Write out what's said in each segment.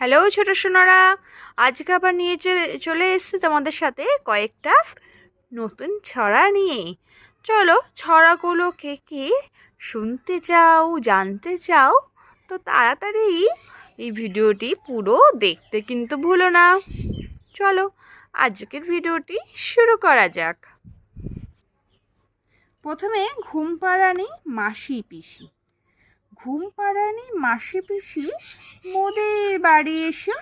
Hello, ছোট সোনারা। আজকে আবার নিয়ে চলে- এসেছি তোমাদের সাথে কয়েকটা নতুন ছড়া নিয়ে। চলো ছড়াগুলো কে কে শুনতে চাও, জানতে চাও, তো তাড়াতাড়ি এই ভিডিওটি পুরো দেখতে কিন্তু ভুলো না। চলো, আজকের ভিডিওটি শুরু করা যাক। প্রথমে ঘুম পাড়ানি মাসি পিসি। ঘুম পাড়ানি মাসি পিসি মোদের বাড়ি এসো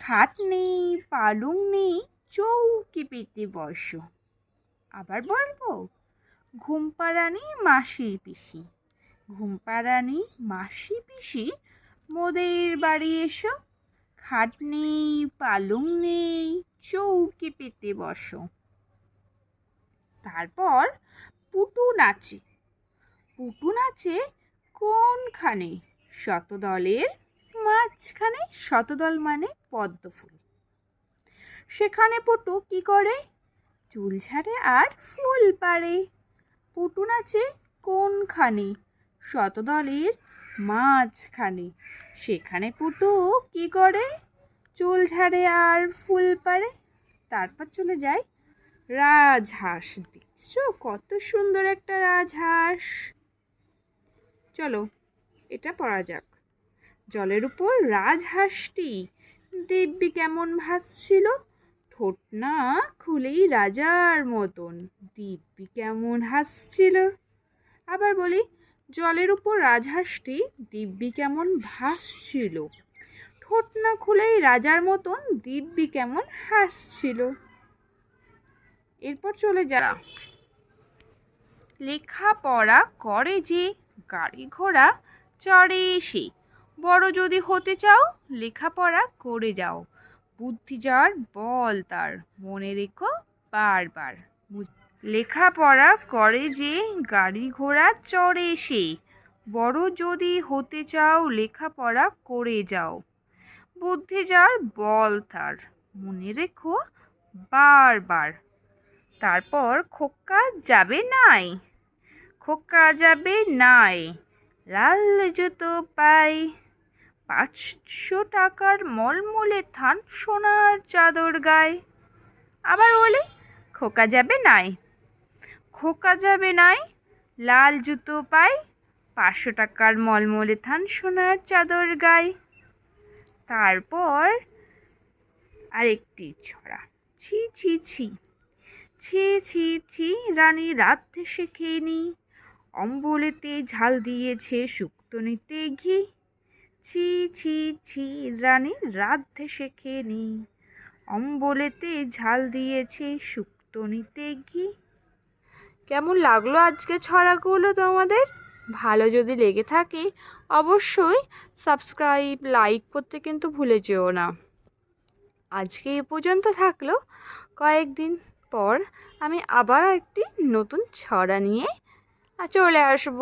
খাট নেই পালং নেই চৌকি পেতে বসো। আবার বলব ঘুম পাড়ানি মাসি পিসি। ঘুম পাড়ানি মাসি পিসি মোদের বাড়ি এসো খাট নেই পালং নেই চৌকি পেতে বসো। তারপর পুটু নাচে। পুটু নাচে কোনখানে? শতদলের মাঝখানে, শতদল মানে পদ্ম ফুল সেখানে পুটু কি করে? চুল ঝাড়ে আর ফুল পারে পুটু নাচে কোনখানে? শতদলের মাঝখানে। সেখানে পুটু কি করে? চুল ঝাড়ে আর ফুল পারে তারপর চলে যায় রাজহাঁস। দেখছ কত সুন্দর একটা রাজহাঁস। চলো, এটা পড়া যাক। জলের উপর রাজহাঁসটি, দিব্যি কেমন ভাসছিল? ঠোঁট না খুলেই রাজার মতন দিব্যি কেমন হাসছিল? আবার বলি, জলের উপর রাজহাঁসটি দিব্যি কেমন ভাসছিল? ঠোঁট না খুলেই রাজার মতন দিব্যি কেমন হাসছিল? এরপর চলে যারা লেখাপড়া করে যে গাড়ি ঘোড়া চড়ে সে বড় যদি হতে চাও, লেখাপড়া করে যাও। বুদ্ধি যার, বল তার। মনে রেখো বারবার। লেখাপড়া করে যে গাড়ি ঘোড়া চড়ে সে বড় যদি হতে চাও, লেখাপড়া করে যাও। বুদ্ধি যার, বল তার। মনে রেখো বারবার। তারপর খোকা যাবে নাই? খোকা যাবে নাই, লাল জুতো পাই। পাঁচশো টাকার মলমলে থান সোনার চাদর গায়ে আবার বলি, খোকা যাবে নাই। খোকা যাবে নাই, লাল জুতো পাই, পাঁচশো টাকার মলমলে থান সোনার চাদর গায়ে তারপর আরেকটি ছড়া। ছি ছি ছি। ছি ছি ছি, রানী রাত দেশে খেয়ে নি অম্বলেতে ঝাল দিয়েছে শুক্তনিতে ঘি। ছি ছি ছি, রানী রাত শেখে নি অম্বলেতে ঝাল দিয়েছে শুক্তনিতে ঘি। কেমন লাগল আজকে ছড়াগুলো তোমাদের? ভালো যদি লেগে থাকে, অবশ্যই সাবস্ক্রাইব লাইক করতে কিন্তু ভুলে যেও না। আজকে এ পর্যন্ত থাকল। কয়েকদিন পর আমি আবার একটি নতুন ছড়া নিয়ে চলে আসব